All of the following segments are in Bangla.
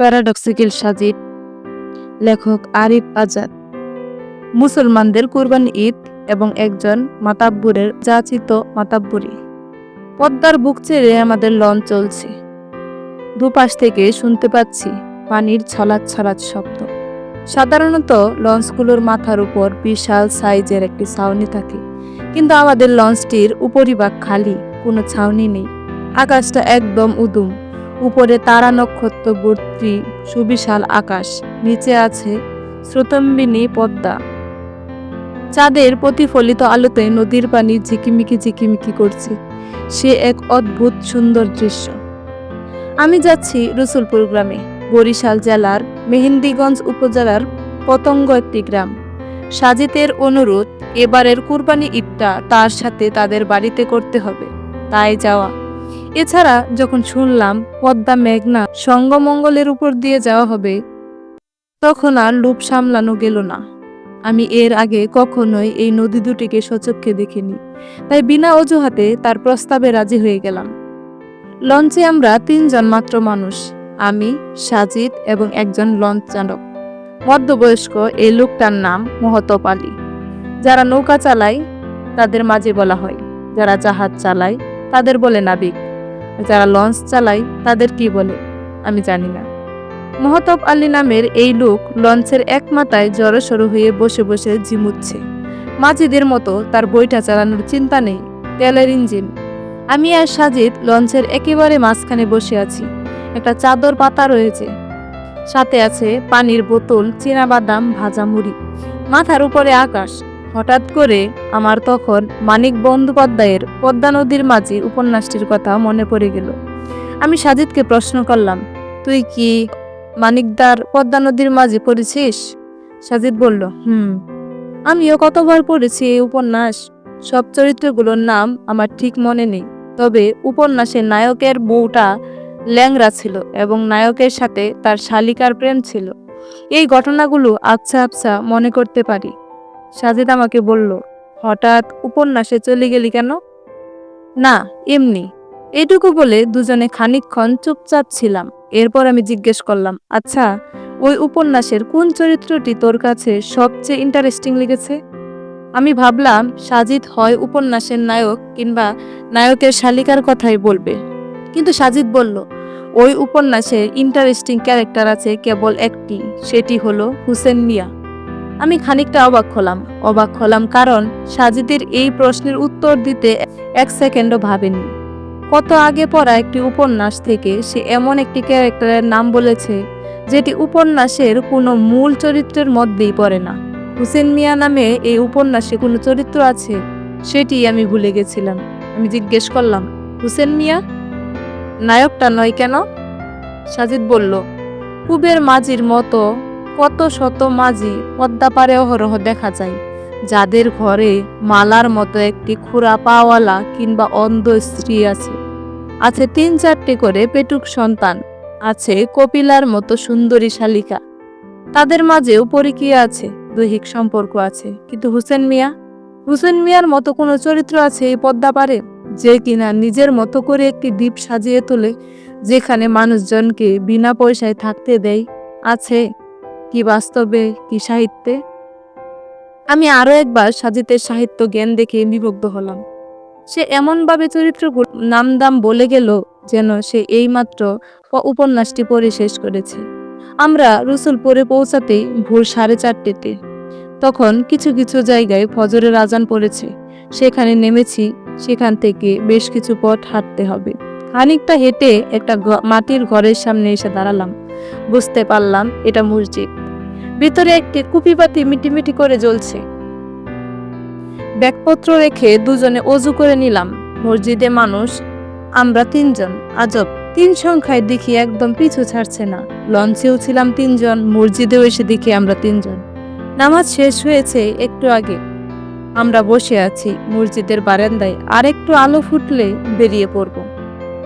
প্যারাডক্সিক্যাল সাজিদ, লেখক আরিফ আজাদ। মুসলমানদের কুরবানি ঈদ এবং একজন মাতাব্বুরের যাচিত মাতাব্বুরি। পদ্মার বুক চেড়ে আমাদের লঞ্চ চলছে। দুপাশ থেকে শুনতে পাচ্ছি পানির ছলাৎ ছলাৎ শব্দ। সাধারণত লঞ্চগুলোর মাথার উপর বিশাল সাইজের একটি ছাউনি থাকে, কিন্তু আমাদের লঞ্চটির উপরিভাগ খালি, কোনো ছাউনি নেই। আকাশটা একদম উদুম। উপরে তারা নক্ষত্র ভর্তি সুবিশাল আকাশ, নিচে আছে স্রোতম্বিনী পদ্মা। চাঁদের প্রতিফলিত আলোতে নদীর পানি ঝিকিমিকি ঝিকিমিকি করছে। সে এক অদ্ভুত সুন্দর দৃশ্য। আমি যাচ্ছি রসুলপুর গ্রামে, বরিশাল জেলার মেহেন্দিগঞ্জ উপজেলার পতঙ্গ একটি গ্রাম। সাজিতের অনুরোধ, এবারের কুরবানি ঈদটা তার সাথে তাদের বাড়িতে করতে হবে। তাই যাওয়া। এছাড়া যখন শুনলাম পদ্মা মেঘনা সঙ্গমঙ্গলের উপর দিয়ে যাওয়া হবে, তখন আর লোভ সামলানো গেল না। আমি এর আগে কখনোই এই নদী দুটিকে সচক্ষে দেখিনি, তাই বিনা অজুহাতে তার প্রস্তাবে রাজি হয়ে গেলাম। লঞ্চে আমরা তিনজন মাত্র মানুষ, আমি, সাজিদ এবং একজন লঞ্চ চালক। মধ্যবয়স্ক এই লোকটার নাম মহতব আলী। যারা নৌকা চালায়, তাদের মাঝে বলা হয়, যারা জাহাজ চালায়, তাদের বলে নাবিক। যারা লঞ্চ চালায় তাদের কি বলে? আমি জানি না। মহতব আলী নামের এই লোক লঞ্চের এক মাথায় জড়সড় হয়ে বসে বসে ঝিমুচ্ছে। মাঝিদের মতো তার বইটা চালানোর চিন্তা নেই। তেলের ইঞ্জিন। আমি আর সাজিদ লঞ্চের একেবারে মাঝখানে বসে আছি। একটা চাদর পাতা রয়েছে। সাথে আছে পানির বোতল বাদাম, ভাজা মুড়ি। মাথার উপরে আকাশ। হঠাৎ করে আমার তখন মানিক বন্দ্যোপাধ্যায়ের পদ্মা নদীর মাঝি উপন্যাসটির কথা মনে পড়ে গেল। আমি সাজিদকে প্রশ্ন করলাম, তুই কি মানিকদার পদ্মা নদীর মাঝে পড়েছিস? সাজিদ বলল, হুম। আমিও কতবার পড়েছি এই উপন্যাস। সব চরিত্রগুলোর নাম আমার ঠিক মনে নেই। তবে উপন্যাসে নায়কের বউটা ল্যাংরা ছিল এবং নায়কের সাথে তার শালিকার প্রেম ছিল। এই ঘটনাগুলো আবছা আবছা মনে করতে পারি। সাজিদ আমাকে বলল, হঠাৎ উপন্যাসে চলে গেলি কেন? না, এমনি। এটুকু বলে দুজনে খানিকক্ষণ চুপচাপ ছিলাম। এরপর আমি জিজ্ঞেস করলাম আচ্ছা ওই উপন্যাসের কোন চরিত্রটি তোর কাছে সবচেয়ে ইন্টারেস্টিং লেগেছে? আমি ভাবলাম, সাজিদ হয় উপন্যাসের নায়ক কিংবা নায়কের শালিকার কথাই বলবে। কিন্তু সাজিদ বলল, ওই উপন্যাসে ইন্টারেস্টিং ক্যারেক্টার আছে কেবল একটি, সেটি হলো হুসেন মিয়া। আমি খানিকটা অবাক হলাম। অবাক হলাম কারণ সাজিদের এই প্রশ্নের উত্তর দিতে এক সেকেন্ডও ভাবেনি। কত আগে পড়া একটি উপন্যাস থেকে সে এমন একটি ক্যারেক্টারের নাম বলেছে, যেটি উপন্যাসের কোনো মূল চরিত্রের মধ্যেই পড়ে না। হুসেন মিয়া নামে এই উপন্যাসে কোনো চরিত্র আছে? সেটি আমি ভুলে গেছিলাম। আমি জিজ্ঞেস করলাম, হুসেন মিয়া, নায়কটা নয় কেন? সাজিদ বলল, কুবের মাঝির মতো কত শত মাঝি পদ্মা পারে অহরহ দেখা যায়। যাদের ঘরে মালার মতো একটি খুরা পাওয়ালা কিংবা অন্ধ স্ত্রী আছে। আছে তিন চারটে করে পেটুক সন্তান, আছে কপিলার মতো সুন্দরী শালিকা। তাদের মাঝেও পরিকিয়া আছে, দৈহিক সম্পর্ক আছে। কিন্তু হুসেন মিয়া? হুসেন মিয়ার মতো কোনো চরিত্র আছে এই পদ্মা পারে, যে কিনা নিজের মতো করে একটি দ্বীপ সাজিয়ে তোলে, যেখানে মানুষজনকে বিনা পয়সায় থাকতে দেয়। আছে কি বাস্তবে, কি সাহিত্যে? আমি আরও একবার সাজিতের সাহিত্য জ্ঞান দেখে বিভক্ত হলাম। সে এমনভাবে চরিত্রগুলো নামদাম বলে গেল যেন সে এইমাত্র উপন্যাসটি পড়ে শেষ করেছে। আমরা রসুলপুরে পৌঁছাতেই ভোর সাড়ে চারটেতে। তখন কিছু কিছু জায়গায় ফজরের আজান পড়েছে। সেখানে নেমেছি, সেখান থেকে বেশ কিছু পথ হাঁটতে হবে। খানিকটা হেঁটে একটা মাটির ঘরের সামনে এসে দাঁড়ালাম। বুঝতে পারলাম এটা মসজিদ। ভিতরে একটি কুপিবাতি মিটিমিটি করে জ্বলছে। ব্যাগপত্র রেখে দুজনে অজু করে নিলাম। মসজিদে মানুষ, আমরা তিনজন, আজব। তিন সংখ্যায় দেখি একদম পিছু ছাড়ছে না। লঞ্চেও ছিলাম তিনজন, মসজিদেও এসে দেখি আমরা তিনজন। নামাজ শেষ হয়েছে একটু আগে। আমরা বসে আছি, মসজিদের বারান্দায় আর একটু আলো ফুটলে বেরিয়ে পড়ব।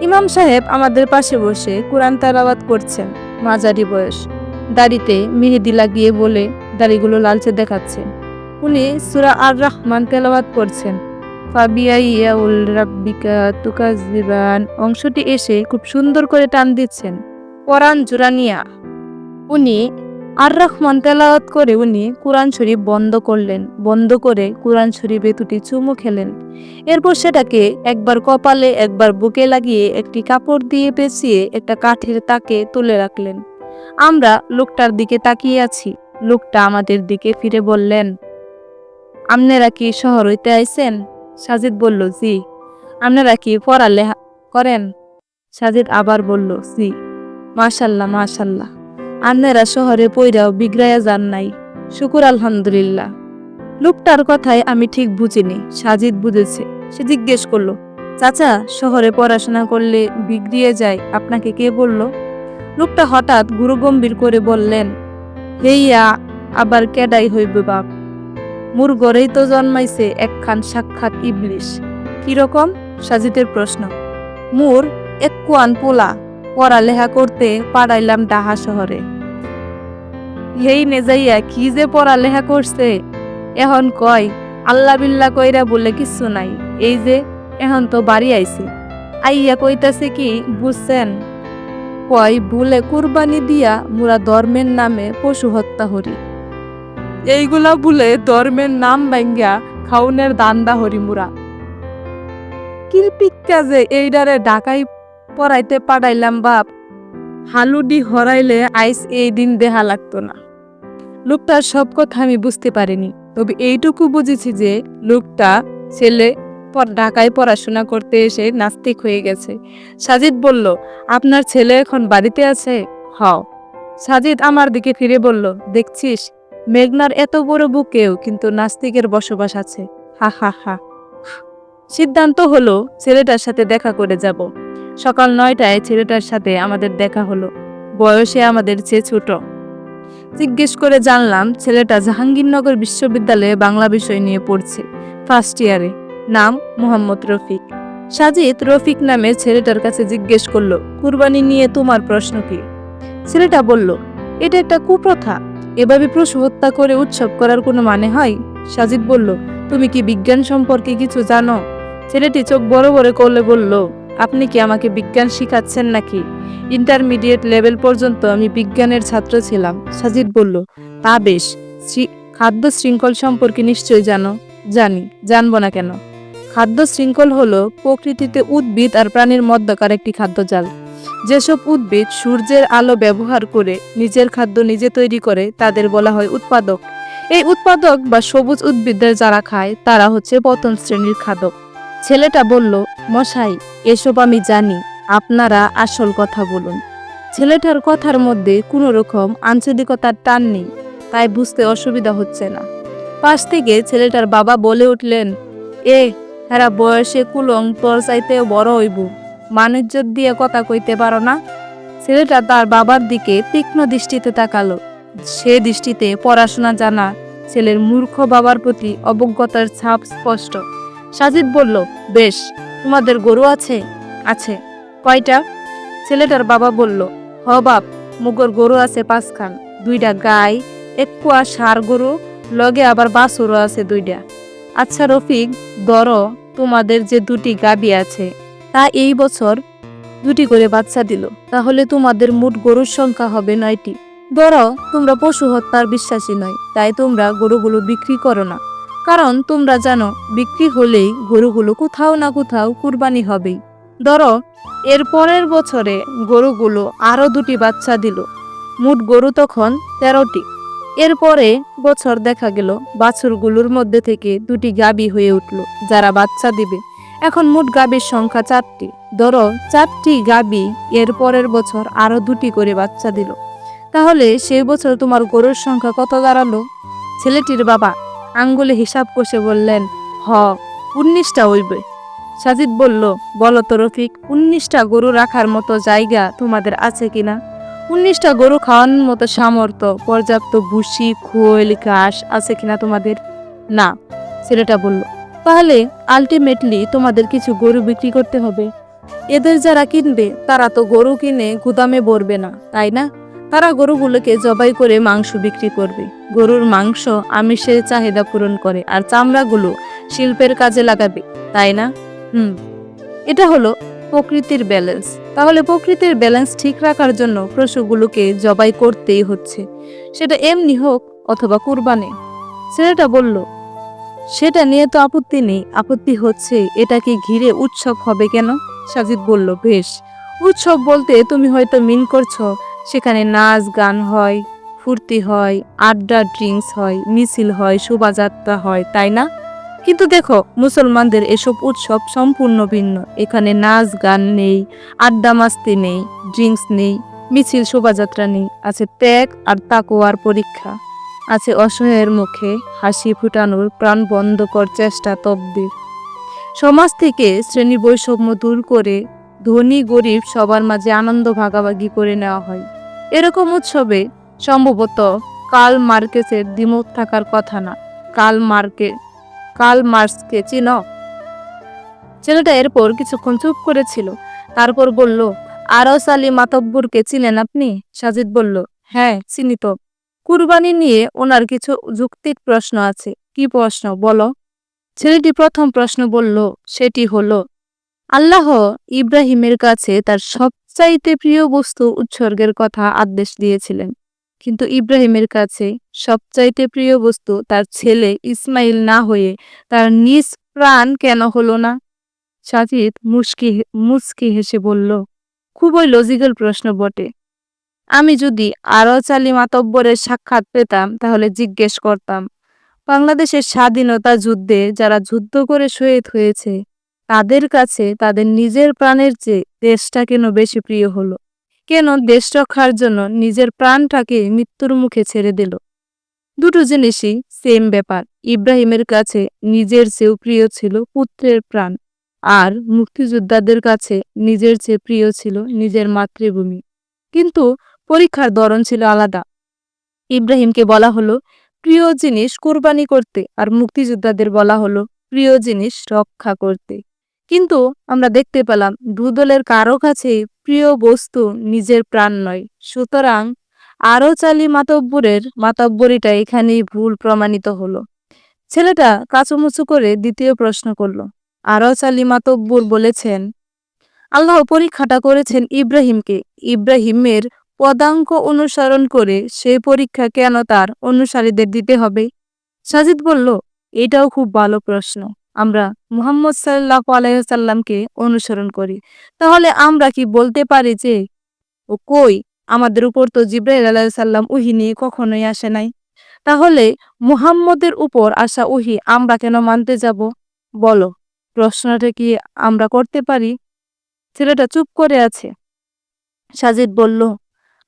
ইমাম সাহেব আমাদের পাশে বসে কোরআন তালাবাত করছেন, মাঝারি বয়স। দাড়িতে মেহেদি লাগিয়ে বলে দাড়িগুলো লালচে দেখাচ্ছে। উনি সুরা আর রহমান তেলাওয়াত করছেন। তুকাজিবান অংশটি এসে খুব সুন্দর করে টান দিচ্ছেন। পরাণ জুরানিয়া। উনি আর রহমান তেলাওয়াত করে উনি কোরআন শরীফ বন্ধ করলেন। বন্ধ করে কোরআন শরীফে দুটি চুমু খেলেন। এরপর সেটাকে একবার কপালে, একবার বুকে লাগিয়ে একটি কাপড় দিয়ে পেঁচিয়ে একটা কাঠের তাকে তুলে রাখলেন। আমরা লোকটার দিকে তাকিয়ে আছি। লোকটা আমাদের দিকে ফিরে বললেন, আপনারা কি শহর হইতে আইছেন? সাজিদ বলল, জি। আপনারা কি পড়ালেখা করেন? সাজিদ আবার বলল, জি। মাশাল্লাহ মাশাল্লাহ। আপনারা শহরে পইরাও বিগড়াইয়া যান নাই। শুকুর আলহামদুলিল্লাহ। লোকটার কথায় আমি ঠিক বুঝিনি, সাজিদ বুঝেছে। সে জিজ্ঞেস করল, চাচা, শহরে পড়াশোনা করলে বিগড়িয়ে যায়, আপনাকে কে বলল? লোকটা হঠাৎ গুরুগম্ভীর করে বললেন হেইয়া আবার কেডাই হইবে বাপ? মোর ঘরেই তো জন্মাইছে একখান সাক্ষাৎ ইবলিশ। কীরকম সাজিতের প্রশ্ন। মোর এক কুয়ান পোলা, পড়ালেখা করতে পাড়াইলাম ডাহা শহরে। হেই নেজাইয়া, কি যে পড়ালেখা করছে? এখন কয় আল্লাহ বিল্লা কইরা বলে কিচ্ছু নাই। এই যে, এখন তো বাড়ি আইছে। আইয়া কইতাছে কি, বুঝছেন? কয় ভুলে কুরবানি দিয়া মুরা ধর্মের নামে পশু হত্যা হরি। এইগুলা ভুলে ধর্মের নাম ব্যাঙ্গা খাউনের দান্দা হরি মুরা। কিলপিক্কা যে এইডারে ঢাকাই পড়াইতে পাঠাইলাম বাপ, হালুডি হরাইলে আইস এই দিন দেহা লাগতো না। লোকটার সব কথা আমি বুঝতে পারিনি, তবে এইটুকু বুঝেছি যে লোকটা ছেলে পর- ঢাকায় পড়াশোনা করতে এসে নাস্তিক হয়ে গেছে। সাজিদ বলল, আপনার ছেলে এখন বাড়িতে আছে? হও সাজিদ আমার দিকে ফিরে বলল, দেখছিস, মেঘনার এত বড় বুকেও কিন্তু নাস্তিকের বসবাস আছে। হা হা হা। সিদ্ধান্ত হলো, ছেলেটার সাথে দেখা করে যাব। সকাল নয়টায় ছেলেটার সাথে আমাদের দেখা হলো। বয়সে আমাদের চেয়ে ছোট। জিজ্ঞেস করে জানলাম, ছেলেটা জাহাঙ্গীরনগর বিশ্ববিদ্যালয়ে বাংলা বিষয় নিয়ে পড়ছে, ফার্স্ট ইয়ারে। নাম মোহাম্মদ রফিক। সাজিদ রফিক নামে ছেলেটার কাছে জিজ্ঞেস করল, কুরবানি নিয়ে তোমার প্রশ্ন কি? ছেলেটা বলল, এটা একটা কুপ্রথা। এভাবে পশু হত্যা করে উৎসব করার কোনো মানে হয়? সাজিদ বলল, তুমি কি বিজ্ঞান সম্পর্কে কিছু জানো? ছেলেটি চোখ বড় বড় করলে বলল, আপনি কি আমাকে বিজ্ঞান শিখাচ্ছেন নাকি? ইন্টারমিডিয়েট লেভেল পর্যন্ত আমি বিজ্ঞানের ছাত্র ছিলাম। সাজিদ বলল, তা বেশ। খাদ্য শৃঙ্খল সম্পর্কে নিশ্চয়ই জানো। জানি, জানব না কেন। খাদ্য শৃঙ্খল হল প্রকৃতিতে উদ্ভিদ আর প্রাণীর মধ্যকার একটি খাদ্যজাল যেসব উদ্ভিদ সূর্যের আলো ব্যবহার করে নিজের খাদ্য নিজে তৈরি করে, তাদের বলা হয় উৎপাদক। এই উৎপাদক বা সবুজ উদ্ভিদের যারা খায়, তারা হচ্ছে পতন শ্রেণির খাদক। ছেলেটা বলল, মশাই, এসব আমি জানি, আপনারা আসল কথা বলুন। ছেলেটার কথার মধ্যে কোনো রকম আঞ্চলিকতার টান নেই, তাই বুঝতে অসুবিধা হচ্ছে না। পাশ থেকে ছেলেটার বাবা বলে উঠলেন, এ হেরা বয়সে কুলং তোর চাইতে বড় হইব। মানুষজন দিয়ে কথা কইতে পারো না। ছেলেটা তার বাবার দিকে তীক্ষ্ণ দৃষ্টিতে তাকালো। সে দৃষ্টিতে পড়াশোনা জানা ছেলের মূর্খ বাবার প্রতি অবজ্ঞতার ছাপ স্পষ্ট। সাজিদ বলল, বেশ, তোমাদের গরু আছে? আছে। কয়টা? ছেলেটার বাবা বলল, হ বাপ, মুগর গরু আছে পাঁচখান। দুইটা গাই এক কুয়া সার গরু, লগে আবার বাছুরও আছে দুইটা। আচ্ছা রফিক, ধর তোমাদের যে দুটি গাবি আছে, তা এই বছর দুটি করে বাচ্চা দিল, তাহলে তোমাদের মোট গরুর সংখ্যা হবে নয়টি। ধরো তোমরা পশু হত্যার বিশ্বাসী নয়, তাই তোমরা গরুগুলো বিক্রি করো না। কারণ তোমরা জানো, বিক্রি হলেই গরুগুলো কোথাও না কোথাও কুরবানি হবেই। ধরো, এর পরের বছরে গরুগুলো আরও দুটি বাচ্চা দিল, মোট গরু তখন তেরোটি। এরপরে বছর দেখা গেল, বাছুরগুলোর মধ্যে থেকে দুটি গাবি হয়ে উঠল, যারা বাচ্চা দিবে। এখন মোট গাবির সংখ্যা চারটি। ধরো, চারটি গাবি এর পরের বছর আরও দুটি করে বাচ্চা দিল। তাহলে সেই বছর তোমার গরুর সংখ্যা কত দাঁড়াল? ছেলেটির বাবা আঙ্গুলে হিসাব কষে বললেন, হ, উনিশটা হইবে। সাজিদ বলল, বলো তো রফিক, উনিশটা গরু রাখার মতো জায়গা তোমাদের আছে কিনা? উনিশটা গরু খাওয়ানোর মতো সামর্থ্য, পর্যাপ্ত ভুসি, খোল, ঘাস আছে কিনা তোমাদের? না, ছেলেটা বলল। তাহলে আলটিমেটলি তোমাদের কিছু গরু বিক্রি করতে হবে। এদের যারা কিনবে, তারা তো গরু কিনে গুদামে ভরবে না, তাই না? তারা গরুগুলোকে জবাই করে মাংস বিক্রি করবে। গরুর মাংস আমিষের চাহিদা পূরণ করে আর চামড়াগুলো শিল্পের কাজে লাগাবে, তাই না? হুম। এটা হলো প্রকৃতির ব্যালেন্স তাহলে প্রকৃতির ব্যালেন্স ঠিক রাখার জন্য পশুগুলোকে জবাই করতেই হচ্ছে। সেটা এমনি হোক অথবা কুরবানি। ছেলেটা বলল, সেটা নিয়ে তো আপত্তি নেই। আপত্তি হচ্ছে এটাকে ঘিরে উৎসব হবে কেন? সাজিদ বলল, বেশ, উৎসব বলতে তুমি হয়তো মিন করছ। সেখানে নাচ গান হয়, ফুর্তি হয়, আড্ডা ড্রিঙ্কস হয়, মিছিল হয়, শোভাযাত্রা হয়, তাই না? কিন্তু দেখো, মুসলমানদের এসব উৎসব সম্পূর্ণ ভিন্ন। এখানে নাচ, গান নেই, আড্ডা মাস্তি নেই ড্রিঙ্কস নেই, মিছিল, শোভাযাত্রা নেই, আছে ত্যাগ আর তাকোয়ার পরীক্ষা। আছে অসহায়ের মুখে হাসি ফুটানোর প্রাণ বন্ধ কর চেষ্টা তব্দির সমাজ থেকে শ্রেণি বৈষম্য দূর করে ধনী, গরিব সবার মাঝে আনন্দ ভাগাভাগি করে নেওয়া হয়। এরকম উৎসবে সম্ভবত কাল মার্কেসের দ্বিমত থাকার কথা না। কাল মার্কে কাল মার্কসকে চিন। ছেলেটা এরপর কিছুক্ষণ চুপ করেছিল। তারপর বলল, আরস আলী মাতব্বরকে চিনেন আপনি? সাজিদ বলল হ্যাঁ চিনি তো। কুরবানি নিয়ে ওনার কিছু যুক্তিক প্রশ্ন আছে। কি প্রশ্ন, বলো? ছেলেটি প্রথম প্রশ্ন বলল, সেটি হলো, আল্লাহ ইব্রাহিমের কাছে তার সবচাইতে প্রিয় বস্তু উৎসর্গের কথা আদেশ দিয়েছিলেন। কিন্তু ইব্রাহিমের কাছে সবচাইতে প্রিয় বস্তু তার ছেলে ইসমাইল না হয়ে তার নিজ প্রাণ কেন হলো না? সাজিদ মুস্কি মুস্কি হেসে বলল, খুবই লজিক্যাল প্রশ্ন বটে। আমি যদি আরও চালি মাতব্বরের সাক্ষাৎ পেতাম তাহলে জিজ্ঞেস করতাম, বাংলাদেশের স্বাধীনতা যুদ্ধে যারা যুদ্ধ করে শহীদ হয়েছে, তাদের কাছে তাদের নিজের প্রাণের চেয়ে দেশটা কেন বেশি প্রিয় হলো? কেন দেশ রক্ষার জন্য নিজের প্রাণটাকে মৃত্যুর মুখে ছেড়ে দিল? দুটো জিনিসই সেম ব্যাপার। ইব্রাহিমের কাছে নিজের চেয়েও প্রিয় ছিল পুত্রের প্রাণ আর মুক্তিযোদ্ধাদের কাছে নিজের চেয়ে প্রিয় ছিল নিজের মাতৃভূমি। কিন্তু পরীক্ষার ধরন ছিল আলাদা। ইব্রাহিমকে বলা হলো, প্রিয় জিনিস কোরবানি করতে। আর মুক্তিযোদ্ধাদের বলা হলো, প্রিয় জিনিস রক্ষা করতে। কিন্তু আমরা দেখতে পেলাম দুদলের কারও কাছে প্রিয় বস্তু, নিজের প্রাণ নয়। সুতরাং আরও চালি মাতব্বরের মাতব্বরিটা এখানেই ভুল প্রমাণিত হলো। ছেলেটা কাচুমুচু করে দ্বিতীয় প্রশ্ন করল আরও চালি মাতব্বর বলেছেন? আল্লাহ পরীক্ষাটা করেছেন ইব্রাহিমকে। ইব্রাহিমের পদাঙ্ক অনুসরণ করে সে পরীক্ষা কেন তার অনুসারীদের দিতে হবে? সাজিদ বলল, এটাও খুব ভালো প্রশ্ন। আমরা মুহাম্মদ সাল্লাহ আলাইসাল্লামকে অনুসরণ করি। তাহলে আমরা কি বলতে পারি যে, ও কই? আমাদের উপর তো জিব্রাইল আলাইসাল্লাম উহি নিয়ে কখনোই আসে নাই। তাহলে মুহাম্মদের উপর আসা উহি আমরা কেন মানতে যাব? বলো। প্রশ্নটা কি আমরা করতে পারি? ছেলেটা চুপ করে আছে। সাজিদ বলল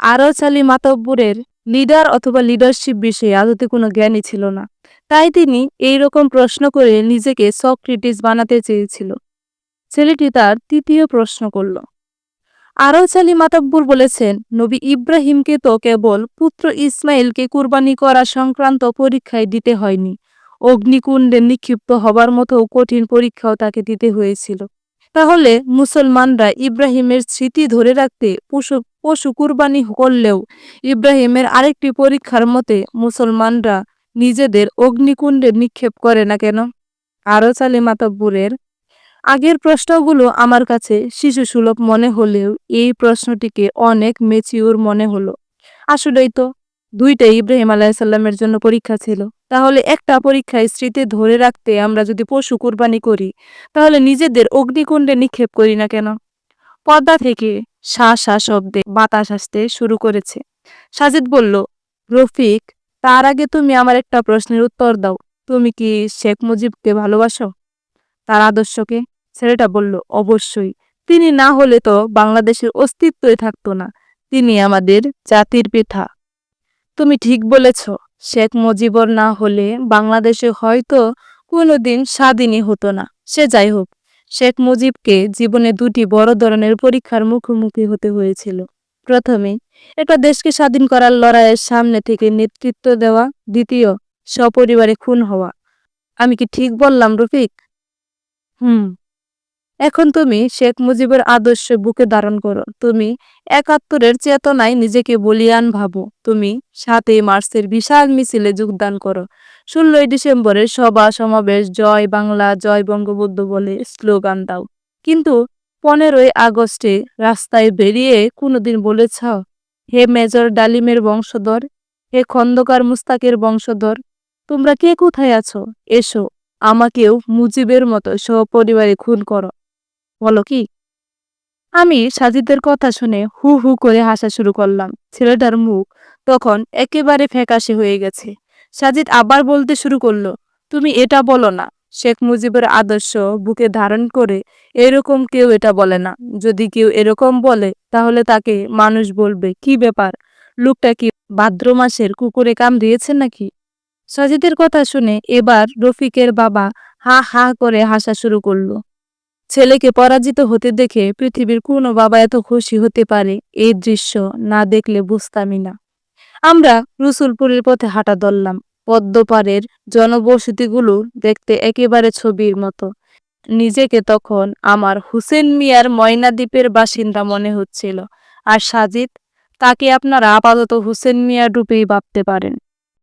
আরও চালি মাতব্বরের লিডার অথবা লিডারশিপ বিষয়ে আদতে কোনো জ্ঞানই ছিল না। তাই তিনি এই রকম প্রশ্ন করে নিজেকে সক্রেটিস বানাতে চেয়েছিল। ছেলেটি তার তৃতীয় প্রশ্ন করল। আরও চালি মাতাব্বুর বলেছেন, নবী ইব্রাহিমকে তো কেবল পুত্র ইসমাইলকে কুরবানি করা সংক্রান্ত পরীক্ষায় দিতে হয়নি। অগ্নিকুণ্ডে নিক্ষিপ্ত হবার মতো কঠিন পরীক্ষাও তাকে দিতে হয়েছিল। তাহলে মুসলমানরা ইব্রাহিমের স্মৃতি ধরে রাখতে পশু পশু কুরবানি করলেও ইব্রাহিমের আরেকটি পরীক্ষার মতে মুসলমানরা নিজেদের অগ্নিকুণ্ডে নিক্ষেপ করে না কেন? আরও চালি মাতব্বুরের আগের প্রশ্নগুলো আমার কাছে শিশু সুলভ মনে হলেও এই প্রশ্নটিকে অনেক মেচিউর মনে হলো। আসলেই তো দুইটাই ইব্রাহিম আলাইসাল্লামের জন্য পরীক্ষা ছিল। তাহলে একটা পরীক্ষায় স্মৃতি ধরে রাখতে আমরা যদি পশু কুরবানি করি, তাহলে নিজেদের অগ্নিকুণ্ডে নিক্ষেপ করি না কেন? পর্দা থেকে শা শা শব্দে বাতাস আসতে শুরু করেছে। সাজিদ বলল, রফিক, তার আগে তুমি আমার একটা প্রশ্নের উত্তর দাও। তুমি কি শেখ মুজিবকে ভালোবাসো? তার আদর্শকে? ছেলেটা বলল, অবশ্যই। তিনি না হলে তো বাংলাদেশের অস্তিত্বই থাকতো না। তিনি আমাদের জাতির পিতা। তুমি ঠিক বলেছ, শেখ মুজিবর না হলে বাংলাদেশে হয়তো কোনোদিন স্বাধীনই হতো না। সে যাই হোক, শেখ মুজিবকে জীবনে দুটি বড় ধরনের পরীক্ষার মুখোমুখি হতে হয়েছিল। প্রথমে, একটা দেশকে স্বাধীন করার লড়াইয়ের সামনে থেকে নেতৃত্ব দেওয়া, দ্বিতীয়, সপরিবারে খুন হওয়া। আমি কি ঠিক বললাম রফিক? হুম। এখন তুমি শেখ মুজিবের আদর্শ বুকে ধারণ করো। তুমি একাত্তরের চেতনায় নিজেকে বলিয়ান ভাবো। তুমি সাতই মার্চের বিশাল মিছিলে যোগদান করো। ষোলোই ডিসেম্বরের সভা সমাবেশ, জয় বাংলা, জয় বঙ্গবন্ধু বলে স্লোগান দাও। কিন্তু পনেরোই আগস্টে রাস্তায় বেরিয়ে কোনোদিন বলেছ, হে মেজর ডালিমের বংশধর, হে খন্দকার মুস্তাকের বংশধর, তোমরা কে কোথায় আছো? এসো, আমাকেও মুজিবের মতো সপরিবারে খুন করো। বলো কি? আমি সাজিদের কথা শুনে হু হু করে হাসা শুরু করলাম। ছেলেটার মুখ তখন একেবারে ফ্যাকাশে হয়ে গেছে। সাজিদ আবার বলতে শুরু করল, তুমি এটা বলো না, শেখ মুজিবের আদর্শ বুকে ধারণ করে এরকম কেউ এটা বলে না। যদি কেউ এরকম বলে, তাহলে তাকে মানুষ বলবে। কি ব্যাপার? লোকটা কি ভাদ্র মাসের কুকুরে কাম দিয়েছে নাকি? সাজিদের কথা শুনে এবার রফিকের বাবা হা হা করে হাসা শুরু করল। ছেলেকে পরাজিত হতে দেখে পৃথিবীর কোনো বাবা এত খুশি হতে পারে এই দৃশ্য না দেখলে বুঝতামই না। আমরা রসুলপুরের পথে হাঁটা ধরলাম। পদ্মপাড়ের জনবসতিগুলো দেখতে একেবারে ছবির মতো। নিজেকে তখন আমার হুসেন মিয়ার ময়নাদ্বীপের বাসিন্দা মনে হচ্ছিল। আর সাজিদ, তাকে আপনারা আপাতত হুসেন মিয়া রূপেই ভাবতে পারেন।